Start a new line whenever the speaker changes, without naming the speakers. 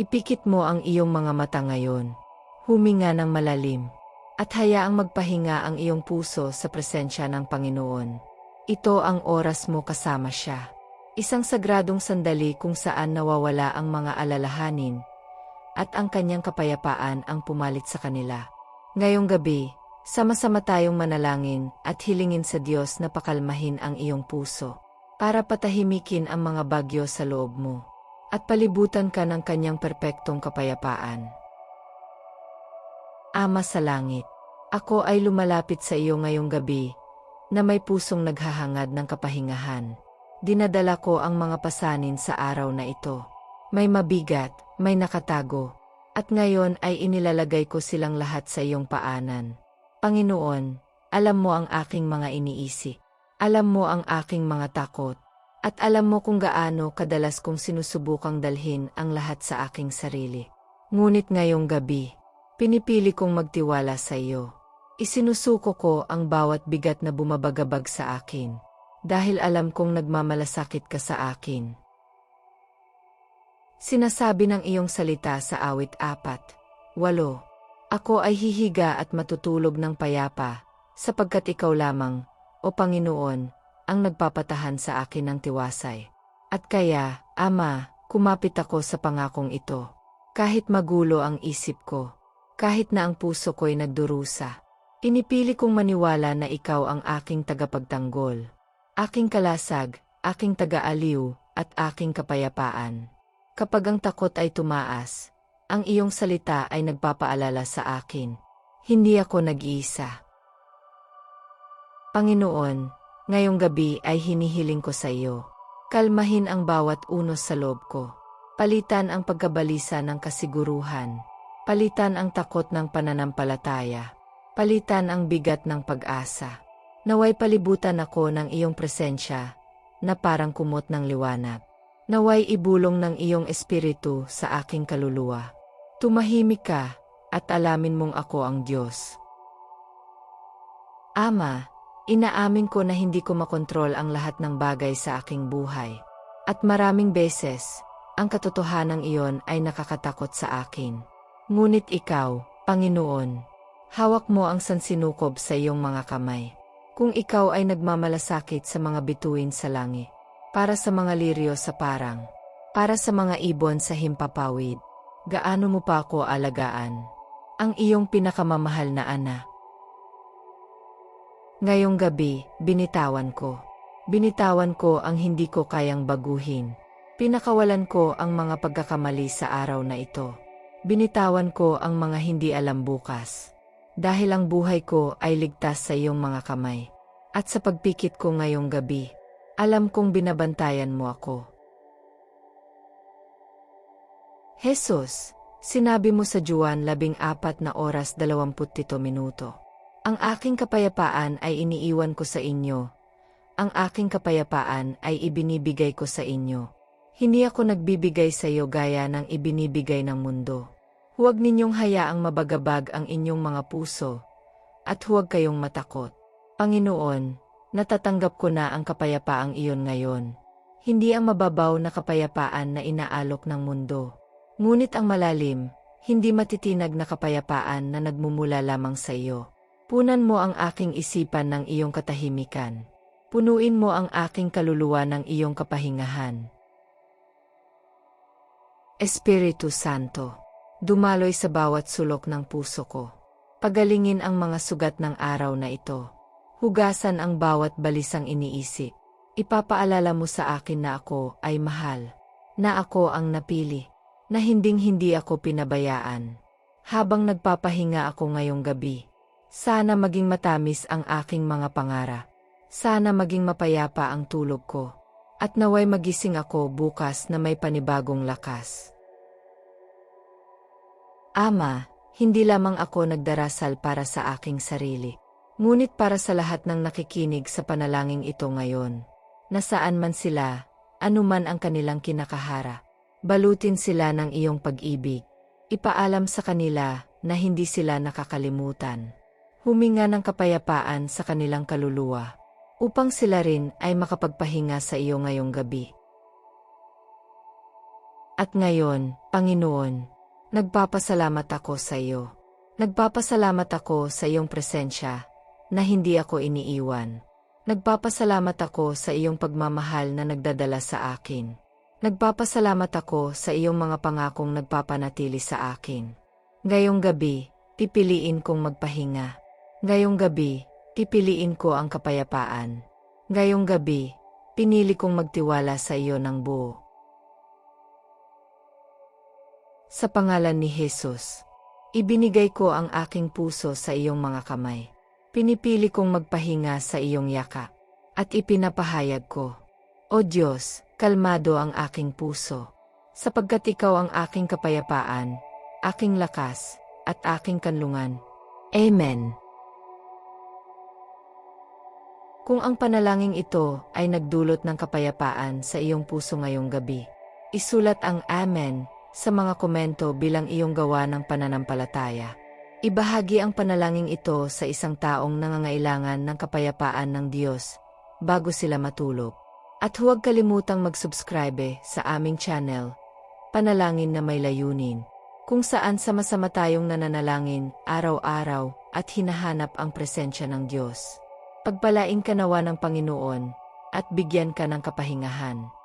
Ipikit mo ang iyong mga mata ngayon. Huminga ng malalim. At hayaang magpahinga ang iyong puso sa presensya ng Panginoon. Ito ang oras mo kasama siya. Isang sagradong sandali kung saan nawawala ang mga alalahanin at ang kanyang kapayapaan ang pumalit sa kanila. Ngayong gabi, sama-sama tayong manalangin at hilingin sa Diyos na pakalmahin ang iyong puso para patahimikin ang mga bagyo sa loob mo at palibutan ka ng kanyang perpektong kapayapaan. Ama sa langit, ako ay lumalapit sa iyo ngayong gabi na may pusong naghahangad ng kapahingahan. Dinadala ko ang mga pasanin sa araw na ito. May mabigat, may nakatago, at ngayon ay inilalagay ko silang lahat sa iyong paanan. Panginoon, alam mo ang aking mga iniisi. Alam mo ang aking mga takot. At alam mo kung gaano kadalas kong sinusubukang dalhin ang lahat sa aking sarili. Ngunit ngayong gabi, pinipili kong magtiwala sa iyo. Isinusuko ko ang bawat bigat na bumabagabag sa akin. Dahil alam kong nagmamalasakit ka sa akin. Sinasabi ng iyong salita sa awit apat. Walo. Ako ay hihiga at matutulog ng payapa, sapagkat ikaw lamang, o Panginoon, ang nagpapatahan sa akin ng tiwasay. At kaya, Ama, kumapit ako sa pangakong ito. Kahit magulo ang isip ko, kahit na ang puso ko'y nagdurusa. Inipili kong maniwala na ikaw ang aking tagapagtanggol, aking kalasag, aking tagaaliw, at aking kapayapaan. Kapag ang takot ay tumaas, ang iyong salita ay nagpapaalala sa akin. Hindi ako nag-iisa. Panginoon, ngayong gabi ay hinihiling ko sa iyo. Kalmahin ang bawat unos sa loob ko. Palitan ang pagkabalisa ng kasiguruhan. Palitan ang takot ng pananampalataya. Palitan ang bigat ng pag-asa. Naway palibutan ako ng iyong presensya na parang kumot ng liwanag. Naway ibulong ng iyong espiritu sa aking kaluluwa. Tumahimik ka at alamin mong ako ang Diyos. Ama, Inaamin ko na hindi ko makontrol ang lahat ng bagay sa aking buhay. At maraming beses, ang katotohanan iyon ay nakakatakot sa akin. Ngunit ikaw, Panginoon, hawak mo ang sansinukob sa iyong mga kamay. Kung ikaw ay nagmamalasakit sa mga bituin sa langit, para sa mga liryo sa parang, para sa mga ibon sa himpapawid, gaano mo pa ako alagaan? Ang iyong pinakamamahal na anak. Ngayong gabi, binitawan ko. Binitawan ko ang hindi ko kayang baguhin. Pinakawalan ko ang mga pagkakamali sa araw na ito. Binitawan ko ang mga hindi alam bukas. Dahil ang buhay ko ay ligtas sa iyong mga kamay. At sa pagpikit ko ngayong gabi, alam kong binabantayan mo ako. Jesus, sinabi mo sa Juan labing apat na oras 27 minuto. Ang aking kapayapaan ay iniiwan ko sa inyo. Ang aking kapayapaan ay ibinibigay ko sa inyo. Hindi ako nagbibigay sa iyo gaya ng ibinibigay ng mundo. Huwag ninyong hayaang mabagabag ang inyong mga puso, at huwag kayong matakot. Panginoon, natatanggap ko na ang kapayapaang iyon ngayon. Hindi ang mababaw na kapayapaan na inaalok ng mundo. Ngunit ang malalim, hindi matitinag na kapayapaan na nagmumula lamang sa iyo. Punan mo ang aking isipan ng iyong katahimikan. Punuin mo ang aking kaluluwa ng iyong kapahingahan. Espiritu Santo, dumaloy sa bawat sulok ng puso ko. Pagalingin ang mga sugat ng araw na ito. Hugasan ang bawat balisang iniisip. Ipapaalala mo sa akin na ako ay mahal, na ako ang napili, na hinding-hindi ako pinabayaan. Habang nagpapahinga ako ngayong gabi, sana maging matamis ang aking mga pangarap. Sana maging mapayapa ang tulog ko. At naway magising ako bukas na may panibagong lakas. Ama, hindi lamang ako nagdarasal para sa aking sarili. Ngunit para sa lahat ng nakikinig sa panalangin ito ngayon. Nasaan man sila, anuman ang kanilang kinakahara. Balutin sila ng iyong pag-ibig. Ipaalam sa kanila na hindi sila nakakalimutan huminga ng kapayapaan sa kanilang kaluluwa, upang sila rin ay makapagpahinga sa iyo ngayong gabi. At ngayon, Panginoon, nagpapasalamat ako sa iyo. Nagpapasalamat ako sa iyong presensya, na hindi ako iniiwan. Nagpapasalamat ako sa iyong pagmamahal na nagdadala sa akin. Nagpapasalamat ako sa iyong mga pangakong nagpapanatili sa akin. Ngayong gabi, pipiliin kong magpahinga. Ngayong gabi, pipiliin ko ang kapayapaan. Ngayong gabi, pinili kong magtiwala sa iyo ng buo. Sa pangalan ni Jesus, ibinigay ko ang aking puso sa iyong mga kamay. Pinipili kong magpahinga sa iyong yaka. At ipinapahayag ko, O Diyos, kalmado ang aking puso. Sapagkat ikaw ang aking kapayapaan, aking lakas, at aking kanlungan. Amen. Kung ang panalangin ito ay nagdulot ng kapayapaan sa iyong puso ngayong gabi, isulat ang Amen sa mga komento bilang iyong gawa ng pananampalataya. Ibahagi ang panalangin ito sa isang taong nangangailangan ng kapayapaan ng Diyos bago sila matulog. At huwag kalimutang mag-subscribe sa aming channel, Panalangin na may layunin, kung saan sama-sama tayong nananalangin araw-araw at hinahanap ang presensya ng Diyos. Pagpalain ka nawa ng Panginoon at bigyan ka ng kapahingahan.